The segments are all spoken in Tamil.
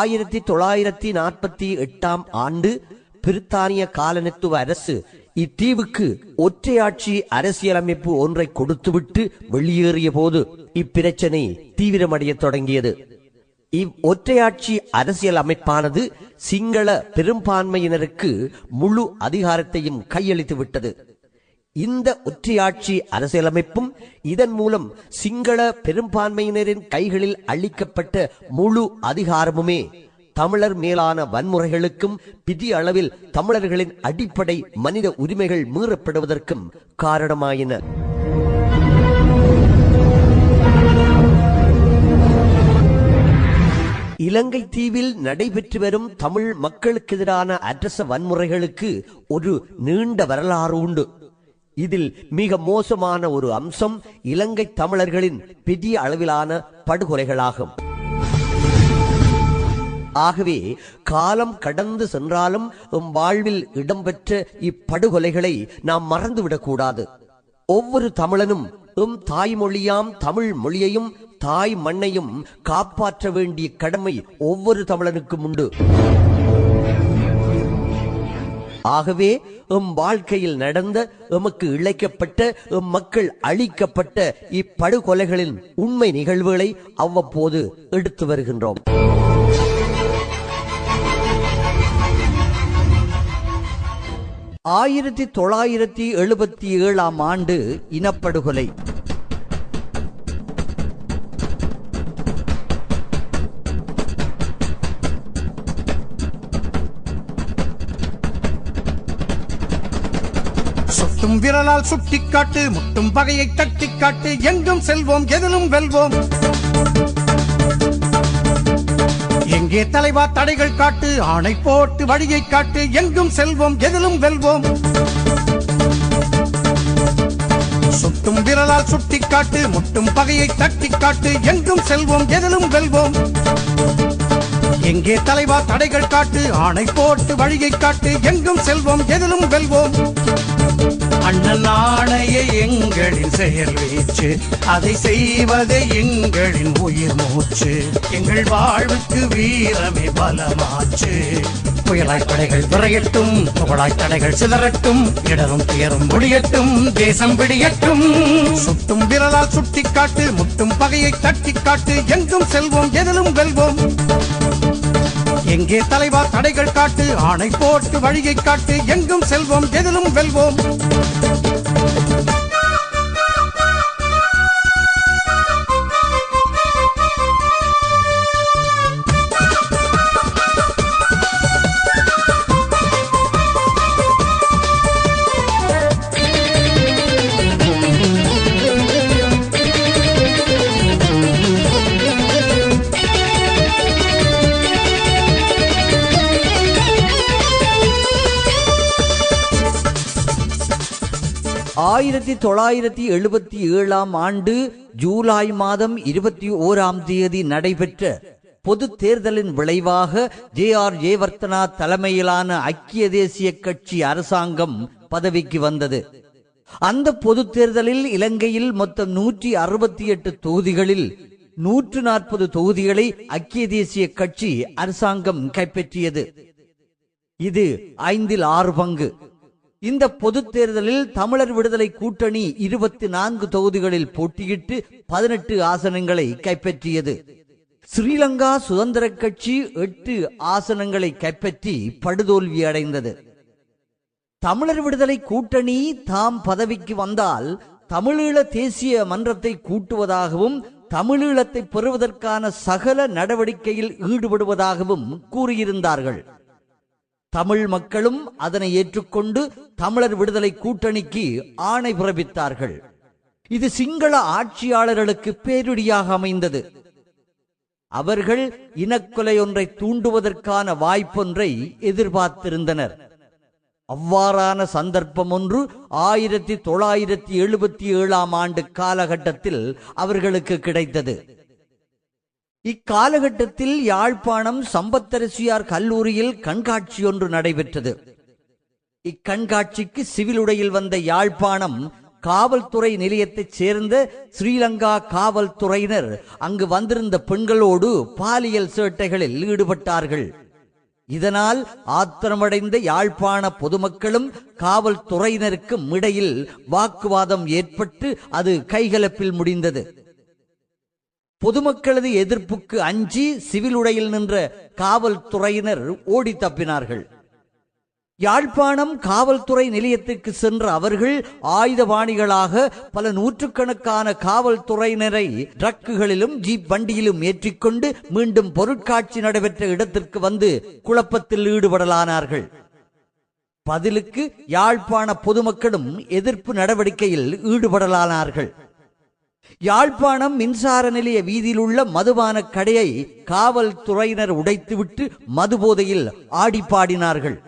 ஆயிரத்தி தொள்ளாயிரத்தி நாற்பத்தி எட்டாம் ஆண்டு பிரித்தானிய காலனித்துவ அரசு இத்தீவுக்கு ஒற்றையாட்சி அரசியலமைப்பு ஒன்றை கொடுத்துவிட்டு வெளியேறிய போது இப்பிரச்சனை தீவிரமடையத் தொடங்கியது. இவ் ஒற்றையாட்சி அரசியல் அமைப்பானது சிங்கள பெரும்பான்மையினருக்கு முழு அதிகாரத்தையும் கையளித்து விட்டது இந்த ஒற்றையாட்சி அரசியலமைப்பும் இதன் மூலம் சிங்கள பெரும்பான்மையினரின் கைகளில் அளிக்கப்பட்ட முழு அதிகாரமுமே தமிழர் மேலான வன்முறைகளுக்கும் பிதிய அளவில் தமிழர்களின் அடிப்படை மனித உரிமைகள் மீறப்படுவதற்கும் காரணமாயின. இலங்கை தீவில் நடைபெற்று வரும் தமிழ் மக்களுக்கு எதிரான அரச வன்முறைகளுக்கு ஒரு நீண்ட வரலாறு உண்டு. இதில் மிக மோசமான ஒரு அம்சம் இலங்கை தமிழர்களின் பெரிய அளவிலான படுகொலைகளாகும். ஆகவே காலம் கடந்து சென்றாலும் எம் வாழ்வில் இடம்பெற்ற இப்படுகொலைகளை நாம் மறந்துவிடக்கூடாது. ஒவ்வொரு தமிழனும் எம் தாய்மொழியாம் தமிழ் மொழியையும் தாய் மண்ணையும் காப்பாற்ற வேண்டிய கடமை ஒவ்வொரு தமிழனுக்கும் உண்டு. ஆகவே எம் வாழ்க்கையில் நடந்த எமக்கு இழைக்கப்பட்ட எம் மக்கள் அழிக்கப்பட்ட இப்படுகொலைகளின் உண்மை நிகழ்வுகளை அவ்வப்போது எடுத்து வருகின்றோம். ஆயிரத்தி தொள்ளாயிரத்தி எழுபத்தி ஏழாம் ஆண்டு இனப்படுகொலை. சுட்டும் விரலால் சுட்டிக்காட்டு முட்டும் பகையை தட்டிக்காட்டு எங்கும் செல்வோம் எதிலும் வெல்வோம். எங்கே தலைவா தடைகள் காட்டு ஆணை போட்டு வழியை காட்டு எங்கும் செல்வோம் எதிலும் வெல்வோம். சுட்டும் விரலால் சுட்டிக்காட்டு முட்டும் பகையை தட்டிக்காட்டு எங்கும் செல்வோம் எதிலும் வெல்வோம். எங்கே தலைவா தடைகள் காட்டு ஆணை போட்டு வழியை காட்டு எங்கும் செல்வோம் எதிலும் வெல்வோம். அண்ணல் ஆணைய எங்களின் செயல் வீச்சு அதை செய்வதே எங்களின் உயிர் மூச்சு. எங்கள் வாழ்வுக்கு வீரமே பலமாச்சு. புயலாய் படைகள் விரையட்டும் புகழாய் தடைகள் சிதறட்டும் இடரும் துயரும் முடியட்டும் தேசம் விடியட்டும். சுட்டும் விரலால் சுட்டிக்காட்டு முட்டும் பகையை தட்டிக்காட்டு எங்கும் செல்வோம் எதிலும் வெல்வோம். எங்கே தலைவா தடைகள் காட்டு ஆணை போட்டு வழியை காட்டு எங்கும் செல்வோம் எதிலும் வெல்வோம். ஆயிரத்தி தொள்ளாயிரத்தி எழுபத்தி ஏழாம் ஆண்டு ஜூலை மாதம் இருபத்தி ஓராம் தேதி நடைபெற்ற பொது தேர்தலின் விளைவாக ஜே ஆர் ஜெயவர்த்தனா தலைமையிலான ஐக்கிய தேசிய கட்சி அரசாங்கம் பதவிக்கு வந்தது. அந்த பொது தேர்தலில் இலங்கையில் மொத்தம் நூற்றி அறுபத்தி எட்டு தொகுதிகளில் நூற்று நாற்பது தொகுதிகளை ஐக்கிய தேசிய கட்சி அரசாங்கம் கைப்பற்றியது. இது ஐந்தில் ஆறு பங்கு. இந்த பொது தேர்தலில் தமிழர் விடுதலை கூட்டணி இருபத்தி நான்கு தொகுதிகளில் போட்டியிட்டு பதினெட்டு ஆசனங்களை கைப்பற்றியது. ஸ்ரீலங்கா சுதந்திர கட்சி எட்டு ஆசனங்களை கைப்பற்றி படுதோல்வி அடைந்தது. தமிழர் விடுதலை கூட்டணி தாம் பதவிக்கு வந்தால் தமிழீழ தேசிய மன்றத்தை கூட்டுவதாகவும் தமிழீழத்தை பெறுவதற்கான சகல நடவடிக்கையில் ஈடுபடுவதாகவும் கூறியிருந்தார்கள். தமிழ் மக்களும் அதனை ஏற்றுக்கொண்டு தமிழர் விடுதலை கூட்டணிக்கு ஆணை பிறப்பித்தார்கள். இது சிங்கள ஆட்சியாளர்களுக்கு பேரிடியாக அமைந்தது. அவர்கள் இனக்கொலை ஒன்றை தூண்டுவதற்கான வாய்ப்பொன்றை எதிர்பார்த்திருந்தனர். அவ்வாறான சந்தர்ப்பம் ஒன்று ஆயிரத்தி தொள்ளாயிரத்தி எழுபத்தி ஏழாம் ஆண்டு காலகட்டத்தில் அவர்களுக்கு கிடைத்தது. இக்காலகட்டத்தில் யாழ்ப்பாணம் சம்பத்தரசியார் கல்லூரியில் கண்காட்சி ஒன்று நடைபெற்றது. இக்கண்காட்சிக்கு சிவிலுடையில் வந்த யாழ்ப்பாணம் காவல்துறை நிலையத்தைச் சேர்ந்த ஸ்ரீலங்கா காவல்துறையினர் அங்கு வந்திருந்த பெண்களோடு பாலியல் சேட்டைகளில் ஈடுபட்டார்கள். இதனால் ஆத்திரமடைந்த யாழ்ப்பாண பொதுமக்களும் காவல்துறையினருக்கும் இடையில் வாக்குவாதம் ஏற்பட்டு அது கைகலப்பில் முடிந்தது. பொதுமக்களது எதிர்ப்புக்கு அஞ்சி சிவில் உடையில் நின்ற காவல்துறையினர் ஓடி தப்பினார்கள். யாழ்ப்பாணம் காவல்துறை நிலையத்திற்கு சென்ற அவர்கள் ஆயுதபாணிகளாக பல நூற்றுக்கணக்கான காவல்துறையினரை ட்ரக்குகளிலும் ஜீப் வண்டியிலும் ஏற்றிக்கொண்டு மீண்டும் பொருட்காட்சி நடைபெற்ற இடத்திற்கு வந்து குழப்பத்தில் ஈடுபடலானார்கள். பதிலுக்கு யாழ்ப்பாண பொதுமக்களும் எதிர்ப்பு நடவடிக்கையில் ஈடுபடலானார்கள். யாழ்ப்பாணம் மின்சார நிலைய வீதியில் உள்ள மதுபான கடையை காவல்துறையினர் உடைத்துவிட்டு மதுபோதையில் ஆடி பாடினார்கள்.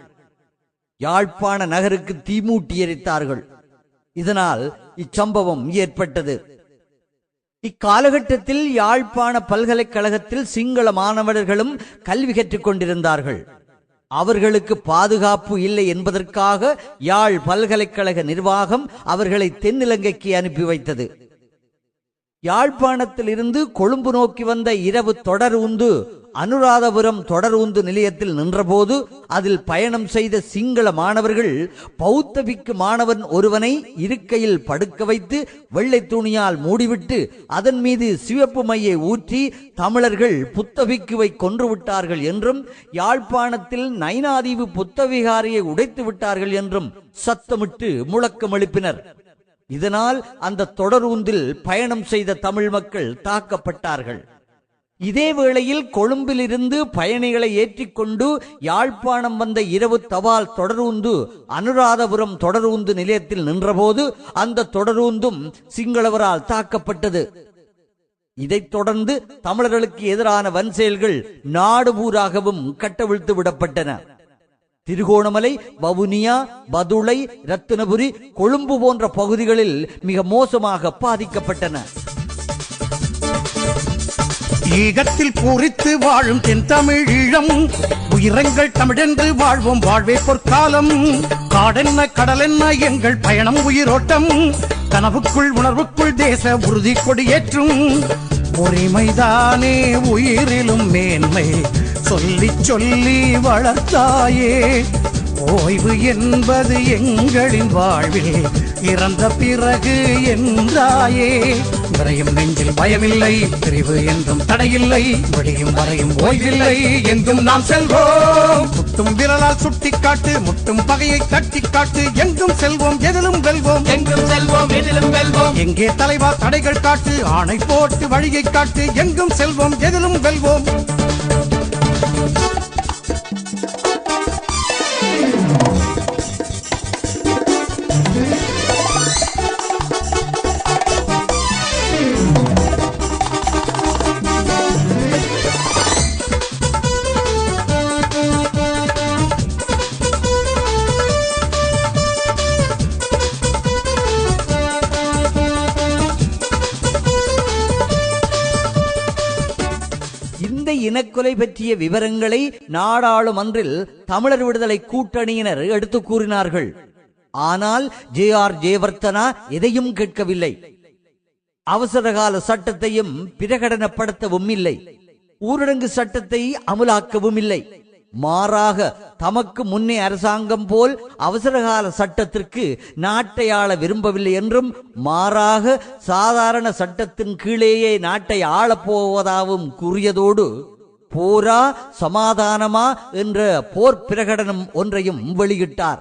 யாழ்ப்பாண நகருக்கு தீமூட்டி எரித்தார்கள். இதனால் இச்சம்பவம் ஏற்பட்டது. இக்காலகட்டத்தில் யாழ்ப்பாண பல்கலைக்கழகத்தில் சிங்கள மாணவர்களும் கல்வி கற்றுக் கொண்டிருந்தார்கள். அவர்களுக்கு பாதுகாப்பு இல்லை என்பதற்காக யாழ் பல்கலைக்கழக நிர்வாகம் அவர்களை தென்னிலங்கைக்கு அனுப்பி வைத்தது. யாழ்ப்பாணத்திலிருந்து கொழும்பு நோக்கி வந்த இரவு தொடர் உந்து அனுராதபுரம் தொடர் உந்து நிலையத்தில் நின்றபோது அதில் பயணம் செய்த சிங்கள மாணவர்கள் பௌத்தபிக்கு மாணவன் ஒருவனை இருக்கையில் படுக்க வைத்து வெள்ளை துணியால் மூடிவிட்டு அதன் மீது சிவப்பு மையை ஊற்றி தமிழர்கள் புத்தபிக்குவை கொன்று விட்டார்கள் என்றும் யாழ்ப்பாணத்தில் நைனாதீவு புத்தவிகாரியை உடைத்து விட்டார்கள் என்றும் சத்தமிட்டு முழக்கம் எழுப்பினர் இதனால் அந்த தொடரூந்தில் பயணம் செய்த தமிழ் மக்கள் தாக்கப்பட்டார்கள். இதே வேளையில் கொழும்பிலிருந்து பயணிகளை ஏற்றிக்கொண்டு யாழ்ப்பாணம் வந்த இரவு தபால் தொடரூந்து அனுராதபுரம் தொடரூந்து நிலையத்தில் நின்றபோது அந்த தொடரூந்தும் சிங்களவரால் தாக்கப்பட்டது. இதைத் தொடர்ந்து தமிழர்களுக்கு எதிரான வன் செயல்கள் நாடு பூராகவும் கட்டவிழ்த்து விடப்பட்டன. திருகோணமலை வவுனியா பதுளை ரத்தினபுரி கொழும்பு போன்ற பகுதிகளில் மிக மோசமாக பாதிக்கப்பட்டன. ஈகத்தில் பூரித்து வாழும் தென் தமிழீழம் உயிரங்கள் தமிழென்று வாழ்வோம் வாழ்வே பொற்காலம். காடென்ன கடலென்ன எங்கள் பயணம் உயிரோட்டம். கனவுக்குள் உணர்வுக்குள் தேச உறுதி கொடியேற்றும் உரிமைதானே உயிரிலும் மேன்மை சொல்லி சொல்லி வளர்த்தாயே. ஓய்வு என்பது எங்களின் வாழ்வில் இறந்த பிறகு என்றாயே. விரையும் நெஞ்சில் பயமில்லை பிரிவு என்றும் தடையில்லை விடியும் வரையும் ஓய்வில்லை எங்கும் நாம் செல்வோம். முட்டும் விரலால் சுட்டிக்காட்டு முட்டும் பகையை தட்டி காட்டு எங்கும் செல்வோம் எதிலும் வெல்வோம். எங்கும் செல்வோம் எதிலும் வெல்வோம். எங்கே தலைவா தடைகள் காட்டு ஆணை போட்டு வழியை காட்டு எங்கும் செல்வோம் எதிலும் வெல்வோம். இனக்கொலை பற்றிய விவரங்களை நாடாளுமன்றில் தமிழர் விடுதலை கூட்டணியினர் எடுத்து கூறினார்கள். ஆனால் ஜே ஆர் ஜெயவர்த்தனா எதையும் கேட்கவில்லை. அவசரகால சட்டத்தையும் பிரகடனப்படுத்தவும் இல்லை. ஊரடங்கு சட்டத்தை அமுலாக்கவும் இல்லை. மாறாக தமக்கு முன்னே அரசாங்கம் போல் அவசரகால சட்டத்திற்கு நாட்டை ஆள விரும்பவில்லை என்றும் மாறாக சாதாரண சட்டத்தின் கீழேயே நாட்டை ஆளப் போவதாகவும் கூறியதோடு போரா சமாதானமா என்ற போர் பிரகடனம் ஒன்றையும் வெளியிட்டார்.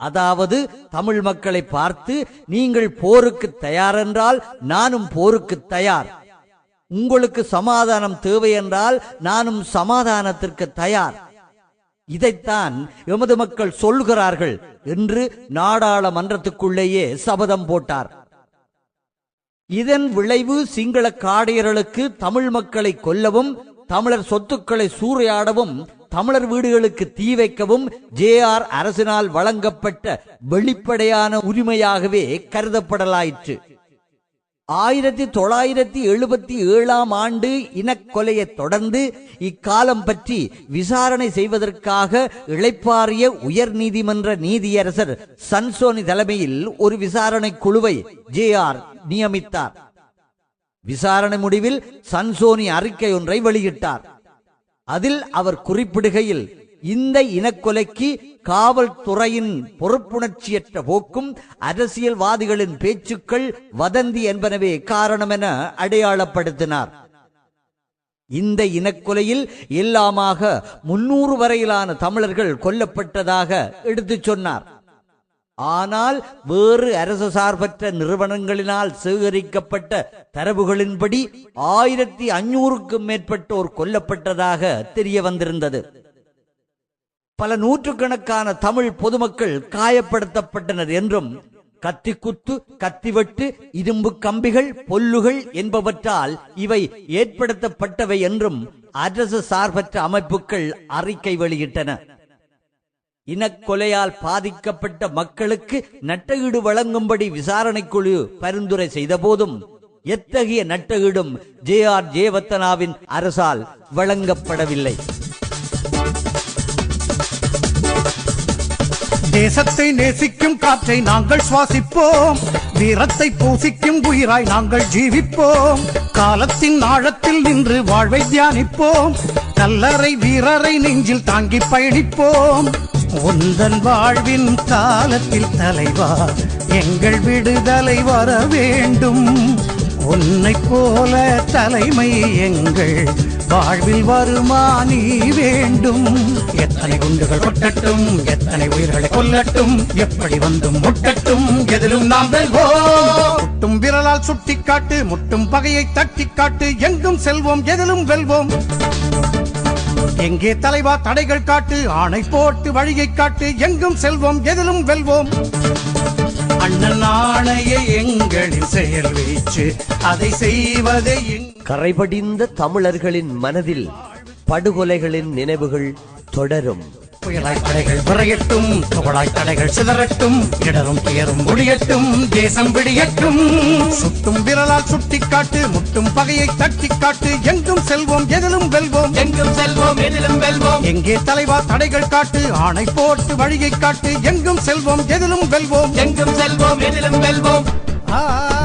அதாவது தமிழ் மக்களை பார்த்து நீங்கள் போருக்கு தயார் என்றால் நானும் போருக்கு தயார். உங்களுக்கு சமாதானம் தேவை என்றால் நானும் சமாதானத்திற்கு தயார். இதைத்தான் எமது மக்கள் சொல்கிறார்கள் என்று நாடாளுமன்றத்துக்குள்ளேயே சபதம் போட்டார். இதன் விளைவு சிங்கள காடையர்களுக்கு தமிழ் மக்களை கொல்லவும் தமிழர் சொத்துக்களை சூறையாடவும் தமிழர் வீடுகளுக்கு தீ வைக்கவும் ஜே ஆர் அரசினால் வழங்கப்பட்ட வெளிப்படையான உரிமையாகவே கருதப்படலாயிற்று. ஆயிரத்தி தொள்ளாயிரத்தி எழுபத்தி ஏழாம் ஆண்டு இனக்கொலையை தொடர்ந்து இக்காலம் பற்றி விசாரணை செய்வதற்காக இளைப்பாறிய உயர் நீதிமன்ற நீதியரசர் சன்சோனி தலைமையில் ஒரு விசாரணை குழுவை ஜே ஆர் நியமித்தார். விசாரணை முடிவில் சன்சோனி அறிக்கை ஒன்றை வெளியிட்டார். அதில் அவர் குறிப்பிடுகையில் இந்த இனக்கொலைக்கு காவல்துறையின் பொறுப்புணர்ச்சியற்ற போக்கும் அரசியல்வாதிகளின் பேச்சுக்கள் வதந்தி என்பனவே காரணம் என அடையாளப்படுத்தினார். இந்த இனக்கொலையில் எல்லாமாக முன்னூறு வரையிலான தமிழர்கள் கொல்லப்பட்டதாக எடுத்துச் சொன்னார். ஆனால் வேறு அரசு சார்பற்ற நிறுவனங்களினால் சேகரிக்கப்பட்ட தரவுகளின்படி ஆயிரத்தி அஞ்சூறுக்கும் மேற்பட்டோர் கொல்லப்பட்டதாக தெரிய வந்திருந்தது. பல நூற்றுக்கணக்கான தமிழ் பொதுமக்கள் காயப்படுத்தப்பட்டனர் என்றும் கத்திக்குத்து கத்திவெட்டு இரும்பு கம்பிகள் பொல்லுகள் என்பவற்றால் இவை ஏற்படுத்தப்பட்டவை என்றும் அரசு சார்பற்ற அமைப்புகள் அறிக்கை வெளியிட்டன. இனக்கொலையால் பாதிக்கப்பட்ட மக்களுக்கு நட்டஈடு வழங்கும்படி விசாரணைக்குழு பரிந்துரை செய்த போதும் எத்தகைய நட்டஈடும் ஜே ஆர் ஜேவத்தனாவின் அரசால் வழங்கப்படவில்லை. தேசத்தை நேசிக்கும் காற்றை நாங்கள் சுவாசிப்போம். வீரத்தை பூசிக்கும் உயிராய் நாங்கள் ஜீவிப்போம். காலத்தின் ஆழத்தில் நின்று வாழ்வை தியானிப்போம். கல்லறை வீரரை நெஞ்சில் தாங்கி பயணிப்போம். உந்தன் வாழ்வின் காலத்தில் தலைவா எங்கள் விடுதலை வர வேண்டும். உன்னை போல தலைமை எங்கள் வாழ்வில் வருமா நீ வேண்டும். எத்தனை குண்டுகள் கொட்டட்டும் எத்தனை உயிர்களை கொல்லட்டும் எப்படி வந்தும் முட்டட்டும் எதிலும் நாம் வெல்வோம். முட்டும் விரலால் சுட்டிக்காட்டு முட்டும் பகையை தட்டி காட்டு எங்கும் செல்வோம் எதிலும் வெல்வோம். எங்கே தலைவா தடைகள் காட்டு? ஆணை போட்டு வழியை காட்டு. எங்கும் செல்வோம் எதிலும் வெல்வோம். அண்ணன் ஆணைய எங்களின் செயல் வீச்சு. அதை செய்வதை கரைபடிந்த தமிழர்களின் மனதில் படுகொலைகளின் நினைவுகள் தொடரும். புயலாய் தடைகள் விரையட்டும் துகளாய் தடைகள் சிதறட்டும் இடரும் துயரும் ஒழியட்டும் தேசம் விடியட்டும். சுட்டும் விரலால் சுட்டிக்காட்டு முட்டும் பகையை தட்டிக் காட்டு எங்கும் செல்வோம் எதிலும் வெல்வோம். எங்கும் செல்வோம் எதிலும் வெல்வோம். எங்கே தலைவா தடைகள் காட்டு ஆணை போட்டு வழியை காட்டு எங்கும் செல்வோம் எதிலும் வெல்வோம். எங்கும் செல்வோம் எதிலும் வெல்வோம். ஆ